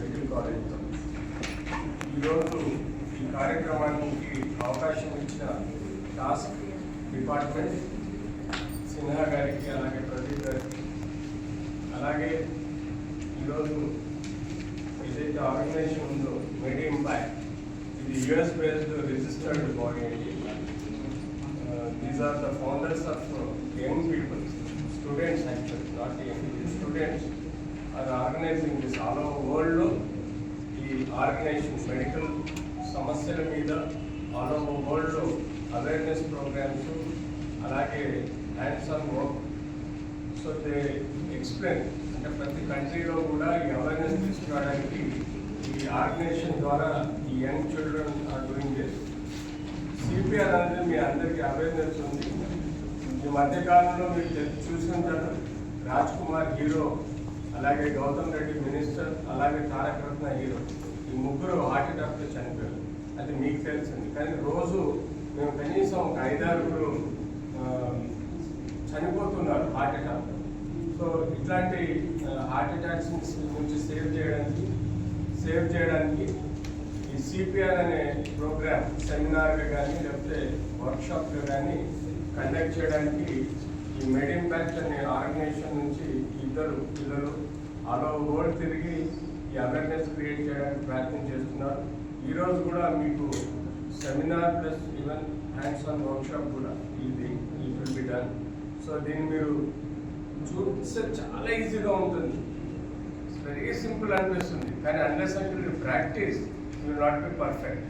Medical కాలేజ్లో ఈరోజు ఈ కార్యక్రమానికి అవకాశం ఇచ్చిన టాస్క్ డిపార్ట్మెంట్ సిన్హా గారికి అలాగే ప్రదీప్ గారికి అలాగే ఈరోజు ఏదైతే ఆర్గనైజేషన్ ఉందో మెడి ఇంపాక్ట్ ఇది యుఎస్ బేస్డ్ రిజిస్టర్డ్ బాడీ అండి these are the founders of young people students actual not young students అది ఆర్గనైజింగ్ దిస్ ఆల్ ఓవర్ వరల్డ్లో ఈ ఆర్గనైజేషన్ మెడికల్ సమస్యల మీద ఆల్ ఓవర్ వరల్డ్లో అవేర్నెస్ ప్రోగ్రామ్స్ అలాగే hands on work. So they explain అంటే ప్రతి కంట్రీలో కూడా ఈ అవేర్నెస్ తీసుకురావడానికి ఈ ఆర్గనైజేషన్ ద్వారా ఈ young children are doing this. CPR అనేది మీ అందరికీ అవేర్నెస్ ఉంది. ఈ మధ్యకాలంలో మీరు చూసిన తర్వాత రాజ్ కుమార్ హీరో అలాగే గౌతమ్ రెడ్డి మినిస్టర్ అలాగే తారక రత్న హీరో ఈ ముగ్గురు హార్ట్ అటాక్తో చనిపోయారు. అది మీకు తెలిసింది. కానీ రోజు మేము కనీసం ఒక ఐదారుగురు చనిపోతున్నారు హార్ట్ అటాక్. సో ఇట్లాంటి హార్ట్ అటాక్స్ నుంచి సేవ్ చేయడానికి సేవ్ చేయడానికి ఈ సిపిఆర్ అనే ప్రోగ్రామ్ సెమినార్గా కానీ లేకపోతే వర్క్షాప్గా కానీ కండక్ట్ చేయడానికి ఈ మెడ్ బ్యాచ్ అనే ఆర్గనైజేషన్ నుంచి ఇద్దరు పిల్లలు అలా ఓవర్ వరల్డ్ తిరిగి ఈ అవేర్నెస్ క్రియేట్ చేయడానికి ప్రయత్నం చేస్తున్నారు. ఈరోజు కూడా మీకు seminar plus even hands on workshop కూడా ఇది ఈ విల్ బి డన్ సో దీన్ని మీరు చూస్తే చాలా ఈజీగా ఉంటుంది. వెరీ సింపుల్ అనిపిస్తుంది. కానీ అన్లెస్ అంటే practice will not be perfect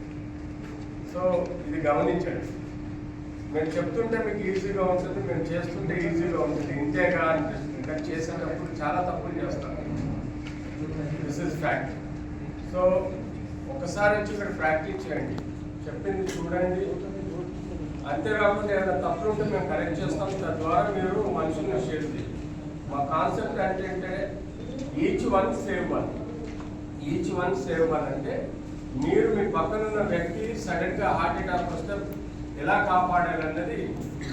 so ఇది గమనించండి. మేము చెప్తుంటే మీకు ఈజీగా ఉంటుంది మేము చేస్తుంటే ఈజీగా ఉంటుంది. ఇంతేగా అనిపిస్తుంది. కానీ చేసేటప్పుడు చాలా తప్పులు చేస్తాం. దిస్ ఇస్ ఫ్యాక్ట్ సో ఒకసారి వచ్చి ఇక్కడ ప్రాక్టీస్ చేయండి. చెప్పింది చూడండి. అంతేకాకుండా ఏదైనా తప్పులు ఉంటే మేము కరెక్ట్ చేస్తాం. తద్వారా మీరు మనుషులను షేర్ చేయండి. మా కాన్సెప్ట్ అంటే అంటే each one save one each one save one అంటే మీరు మీ పక్కన ఉన్న వ్యక్తి సడన్గా హార్ట్ అటాక్ వస్తే ఎలా కాపాడాలన్నది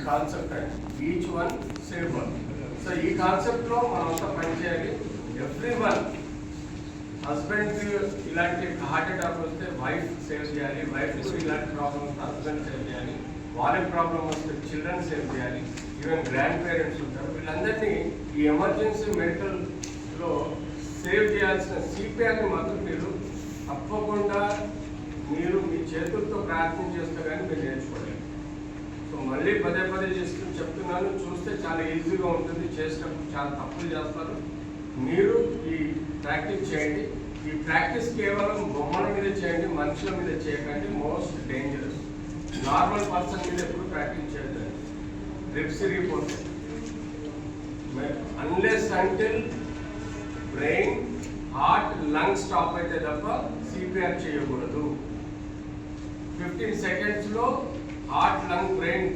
concept each one save one so ఈ కాన్సెప్ట్లో మనం పనిచేయాలి ఎవ్రీ వన్ హస్బెండ్కి ఇలాంటి హార్ట్ అటాక్ వస్తే వైఫ్ సేవ్ చేయాలి. వైఫ్ ఇలాంటి ప్రాబ్లమ్స్ హస్బెండ్ సేవ్ చేయాలి. వాళ్ళకి ప్రాబ్లం వస్తే చిల్డ్రన్ సేవ్ చేయాలి. ఈవెన్ గ్రాండ్ పేరెంట్స్ ఉంటారు. వీళ్ళందరినీ ఈ ఎమర్జెన్సీ మెడికల్లో సేవ్ చేయాల్సిన సిపిఆర్ని మాత్రం మీరు తప్పకుండా మీరు మీ చేతులతో ప్రయత్నం చేస్తే కానీ మీరు నేర్చుకోవాలి మళ్ళీ పదే పదే చేస్తూ చెప్తున్నాను చూస్తే చాలా ఈజీగా ఉంటుంది చేసినప్పుడు చాలా తప్పులు చేస్తారు. మీరు ఈ ప్రాక్టీస్ చేయండి. ఈ ప్రాక్టీస్ కేవలం బొమ్మల మీద చేయండి మనుషుల మీద చేయకండి. Most dangerous. నార్మల్ పర్సన్ మీద ఎప్పుడు ప్రాక్టీస్ చేయద్దండి ribs ఇరిగిపోతాయి unless until brain heart lung stop అయితే తప్ప సిపిఆర్ చేయకూడదు. ఫిఫ్టీన్ సెకండ్స్లో హార్ట్ లంగ్ బ్రెయిన్